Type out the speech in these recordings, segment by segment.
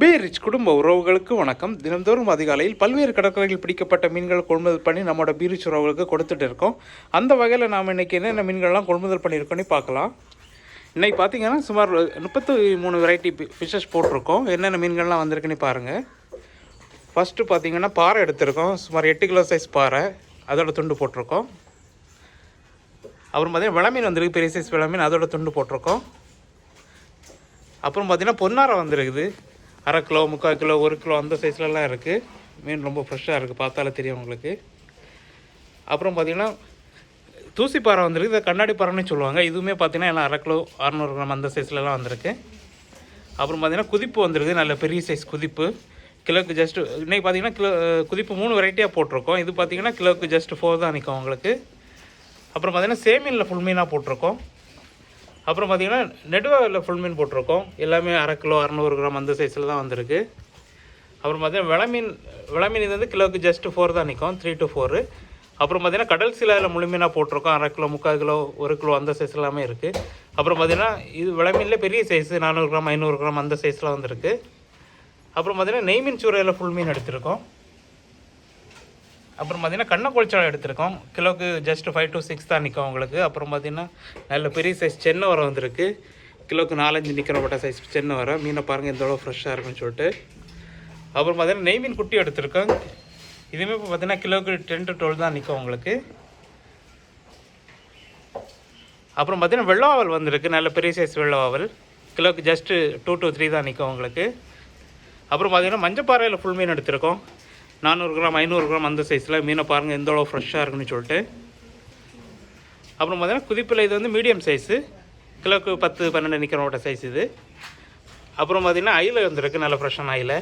பே rich குடும்ப உறவுகளுக்கு வணக்கம். தினந்தோறும் அதிகாலையில் பல்வேறு கடற்கரையில் பிடிக்கப்பட்ட மீன்கள் கொள்முதல் பண்ணி நம்மளோட பீ ரிச் உறவுகளுக்கு கொடுத்துட்டு இருக்கோம். அந்த வகையில் நாம் இன்றைக்கி என்னென்ன மீன்கள்லாம் கொள்முதல் பண்ணியிருக்கோன்னு பார்க்கலாம். இன்றைக்கி பார்த்தீங்கன்னா சுமார் முப்பத்தி மூணு வெரைட்டி ஃபிஷஸ் போட்டிருக்கோம். என்னென்ன மீன்கள்லாம் வந்திருக்குன்னு பாருங்கள் ஃபஸ்ட்டு பார்த்தீங்கன்னா பாறை எடுத்திருக்கோம். சுமார் எட்டு கிலோ சைஸ் பாறை. அதோட துண்டு போட்டிருக்கோம். அப்புறம் பார்த்தீங்கன்னா விளமீன் வந்திருக்கு பெரிய சைஸ் விளமீன். அதோட துண்டு போட்டிருக்கோம். அப்புறம் பார்த்தீங்கன்னா பொன்னாரை வந்திருக்குது. அரை கிலோ முக்கால் கிலோ ஒரு கிலோ அந்த சைஸ்லலாம் இருக்குது மீன் ரொம்ப ஃப்ரெஷ்ஷாக இருக்குது பார்த்தாலே தெரியும் உங்களுக்கு. அப்புறம் பார்த்தீங்கன்னா தூசிப்பாறை வந்திருக்கு. இதை கண்ணாடி பாறைன்னு சொல்லுவாங்க. இதுவுமே பார்த்தீங்கன்னா எல்லாம் அரை கிலோ அறநூறு கிராம் அந்த சைஸ்லலாம் வந்திருக்கு. அப்புறம் பார்த்திங்கன்னா குதிப்பு வந்திருக்கு நல்ல பெரிய சைஸ் குதிப்பு. கிலோக்கு ஜஸ்ட் இன்றைக்கி பார்த்தீங்கன்னா கிலோ குதிப்பு மூணு வெரைட்டியாக போட்டிருக்கோம். இது பார்த்திங்கன்னா கிலோக்கு ஜஸ்ட் ஃபோர் தான் நிற்கும் உங்களுக்கு. அப்புறம் பார்த்தீங்கன்னா சேமீனில் ஃபுல் மீனாக போட்டிருக்கோம். அப்புறம் பார்த்திங்கன்னா நெடுவாவில் ஃபுல் மீன் போட்டிருக்கோம். எல்லாமே அரை கிலோ அறநூறு கிராம் அந்த சைஸில் தான் வந்திருக்கு. அப்புறம் பார்த்திங்கன்னா விளமீன் விளமீன் இது வந்து கிலோக்கு ஜஸ்ட் ஃபோர் தான் நிற்கும் த்ரீ டு ஃபோரு அப்புறம் பார்த்திங்கன்னா கடல் சிலாவில் முழுமீனாக போட்டிருக்கோம். அரை கிலோ முக்கால் கிலோ ஒரு கிலோ அந்த சைஸ் எல்லாமே இருக்குது அப்புறம் பார்த்திங்கன்னா இது விளமீனில் பெரிய சைஸு நானூறு கிராம் ஐநூறு கிராம் அந்த சைஸில் வந்திருக்கு. அப்புறம் பார்த்திங்கன்னா நெய் மீன் சூறையில் ஃபுல் மீன் எடுத்திருக்கோம். அப்புறம் பார்த்தீங்கன்னா கண்ண குளிச்சாலை எடுத்திருக்கோம். கிலோக்கு ஜஸ்ட் ஃபைவ் டு சிக்ஸ் தான் நிற்கும் உங்களுக்கு. அப்புறம் பார்த்தீங்கன்னா நல்ல பெரிய சைஸ் சென்னை வரம் வந்திருக்கு. கிலோக்கு நாலஞ்சு நிற்கிறப்பட்ட சைஸ் சென்னை வரம் மீனை பாருங்கள் இந்த அளவு ஃப்ரெஷ்ஷாக இருக்குன்னு சொல்லிட்டு. அப்புறம் பார்த்தீங்கன்னா நெய் மீன் குட்டி எடுத்திருக்கோம். இதுவுமே இப்போ பார்த்தீங்கன்னா கிலோக்கு டென் டு டுவெல் தான் நிற்கும் உங்களுக்கு. அப்புறம் பார்த்தீங்கன்னா வெள்ளவாவல் வந்திருக்கு. நல்ல பெரிய சைஸ் வெள்ளவாவல் கிலோக்கு ஜஸ்ட்டு டூ டு த்ரீ தான் நிற்கும் உங்களுக்கு. அப்புறம் பார்த்தீங்கன்னா மஞ்சப்பாறையில் ஃபுல் மீன் எடுத்திருக்கோம். நானூறு கிராம் ஐநூறு கிராம் அந்த சைஸில் மீனை பாருங்கள் எந்த அளவு ஃப்ரெஷ்ஷாக இருக்குன்னு சொல்லிட்டு. அப்புறம் பார்த்தீங்கன்னா குதிப்பில் இது வந்து மீடியம் சைஸு கிலோக்கு பத்து பன்னெண்டு நிற்கிறோட சைஸ் இது. அப்புறம் பார்த்தீங்கன்னா அயில வந்துருக்கு நல்ல ஃப்ரெஷ்ஷான அயில்.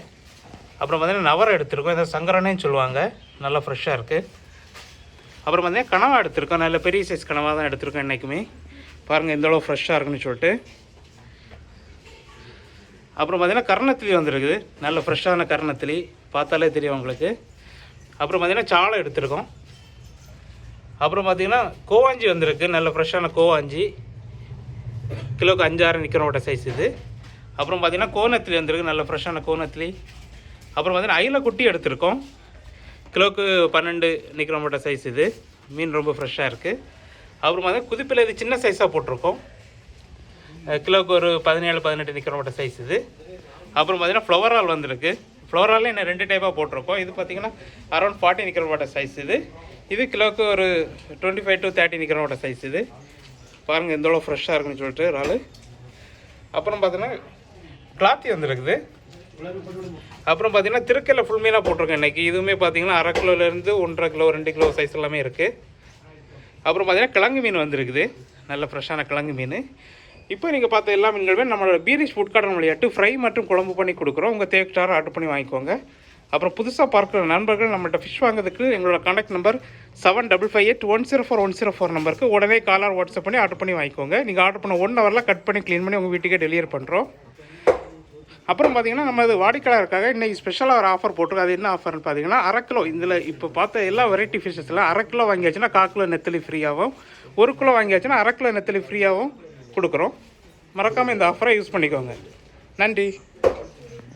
அப்புறம் பார்த்தீங்கன்னா நவரை எடுத்திருக்கோம் இதை சங்கரனேன்னு சொல்லுவாங்க. நல்லா ஃப்ரெஷ்ஷாக இருக்குது அப்புறம் பார்த்தீங்கன்னா கனவா எடுத்திருக்கோம் நல்ல பெரிய சைஸ் கனவாக தான் எடுத்திருக்கோம் என்றைக்குமே பாருங்கள் எந்த அளவு ஃப்ரெஷ்ஷாக இருக்குன்னு சொல்லிட்டு. அப்புறம் பார்த்திங்கன்னா கர்ணத்திலி வந்திருக்குது. நல்ல ஃப்ரெஷ்ஷான கர்ணத்திலி. பார்த்தாலே தெரியும் உங்களுக்கு. அப்புறம் பார்த்திங்கன்னா சாலை எடுத்திருக்கோம். அப்புறம் பார்த்திங்கன்னா கோவாஞ்சி வந்திருக்கு. நல்ல ஃப்ரெஷ்ஷான கோவாஞ்சி. கிலோக்கு அஞ்சாறு நிற்கிறோட சைஸ் இது. அப்புறம் பார்த்திங்கன்னா கோணத்திலி வந்திருக்கு. நல்ல ஃப்ரெஷ்ஷான கோணத்திலி. அப்புறம் பார்த்திங்கன்னா அயில குட்டி எடுத்திருக்கோம். கிலோக்கு பன்னெண்டு நிற்கிறோட சைஸ் இது. மீன் ரொம்ப ஃப்ரெஷ்ஷாக இருக்குது அப்புறம் பார்த்தீங்கன்னா குதிப்பில் இது சின்ன சைஸாக போட்டிருக்கோம். கிலோவுக்கு ஒரு பதினேழு பதினெட்டு நிற்கிறோட சைஸ் இது. அப்புறம் பார்த்தீங்கன்னா ஃப்ளவர் ஆல் வந்திருக்கு. ஃப்ளவர் ஆல் என்ன ரெண்டு டைப்பாக போட்டிருக்கோம். இது பார்த்தீங்கன்னா அரௌண்ட் ஃபார்ட்டி நிற்கிறோட சைஸ் இது. இது கிலோவுக்கு ஒரு டுவெண்ட்டி ஃபைவ் டு தேர்ட்டி நிற்கிறோட சைஸ் இது. பாருங்கள் எந்த அளவு ஃப்ரெஷ்ஷாக இருக்குன்னு சொல்லிட்டு இறால் அப்புறம் பார்த்தீங்கன்னா கிளாத்தி வந்துருக்குது. அப்புறம் பார்த்தீங்கன்னா திருக்கையில் ஃபுல் மீனாக போட்டிருக்கோம் இன்றைக்கி இதுவுமே பார்த்தீங்கன்னா அரை கிலோலேருந்து ஒன்றரை கிலோ ரெண்டு கிலோ சைஸ் எல்லாமே இருக்குது அப்புறம் பார்த்தீங்கன்னா கிழங்கு மீன் வந்திருக்குது. நல்ல ஃப்ரெஷ்ஷான கிழங்கு மீன். இப்போ நீங்கள் பார்த்த எல்லா மீன்களுமே நம்மளோட பீரிஷ் ஃபுட் கார்டன் விளையாட்டு ஃப்ரை மற்றும் குழம்பு பண்ணி கொடுக்குறோம். உங்கள் தேவைக்கார ஆர்டர் பண்ணி வாங்கிக்கோங்க. அப்புறம் புதுசாக பார்க்குற நண்பர்கள் நம்மள்கிட்ட ஃபிஷ் வாங்குறதுக்கு எங்களோட contact number seven double five eight one zero four one zero four நம்பருக்கு உடனே காலர் வாட்ஸ்அப் பண்ணி ஆர்டர் பண்ணி வாங்கிக்கோங்க. நீங்கள் ஆர்டர் பண்ண ஒன் ஹவரில் கட் பண்ணி க்ளீன் பண்ணி உங்கள் வீட்டுக்கே டெலிவரி பண்ணுறோம் அப்புறம் பார்த்தீங்கன்னா நம்ம இது வாடிக்கையாளருக்காக இன்றைக்கி ஸ்பெஷலாக ஒரு ஆஃபர் போட்டிருக்கோம் அது என்ன ஆஃபர்னு பார்த்தீங்கன்னா அரை கிலோ இதில் இப்போ பார்த்த எல்லா வெரைட்டி ஃபிஷ்ஷஸில் அரை கிலோ வாங்கியாச்சுன்னா கால் கிலோ நெத்தலி ஃப்ரீயாகவும் ஒரு கிலோ வாங்கியாச்சுன்னா அரை கிலோ நெத்தலி ஃப்ரீயாகவும் கொடுக்குறோம். மறக்காமல் இந்த ஆஃபரை யூஸ் பண்ணிக்கோங்க. நன்றி.